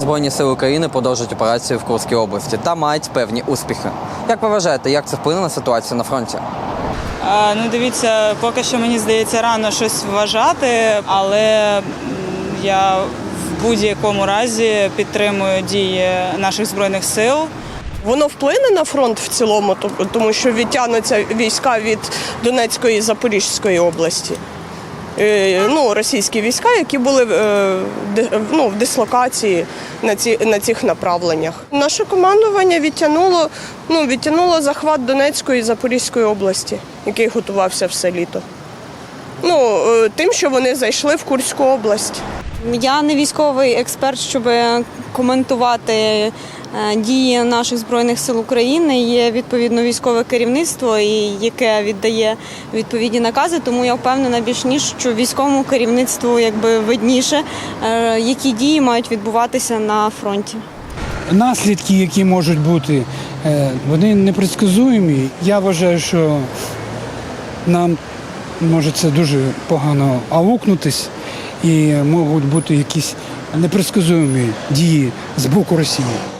Збройні сили України продовжують операцію в Курській області та мають певні успіхи. Як ви вважаєте, як це вплине на ситуацію на фронті? А, ну дивіться, поки що мені здається рано щось вважати, але я в будь-якому разі підтримую дії наших збройних сил. Воно вплине на фронт в цілому, то- тому що відтягнуться війська від Донецької і Запорізької області. Е, Ну, російські війська, які були е, ну, в дислокації на, ці, на цих направленнях. Наше командування відтягнуло, ну, відтягнуло захват Донецької і Запорізької області, який готувався все літо. Ну, е, тим, що вони зайшли в Курську область. Я не військовий експерт, щоб коментувати е, дії наших збройних сил України. Є відповідно військове керівництво, яке віддає відповідні накази. Тому я впевнена більш ніж що військовому керівництву якби видніше, е, які дії мають відбуватися на фронті. наслідки, які можуть бути, е, вони непредсказуємі. Я вважаю, що нам може це дуже погано аукнутись і можуть бути якісь непредсказуємі дії з боку Росії.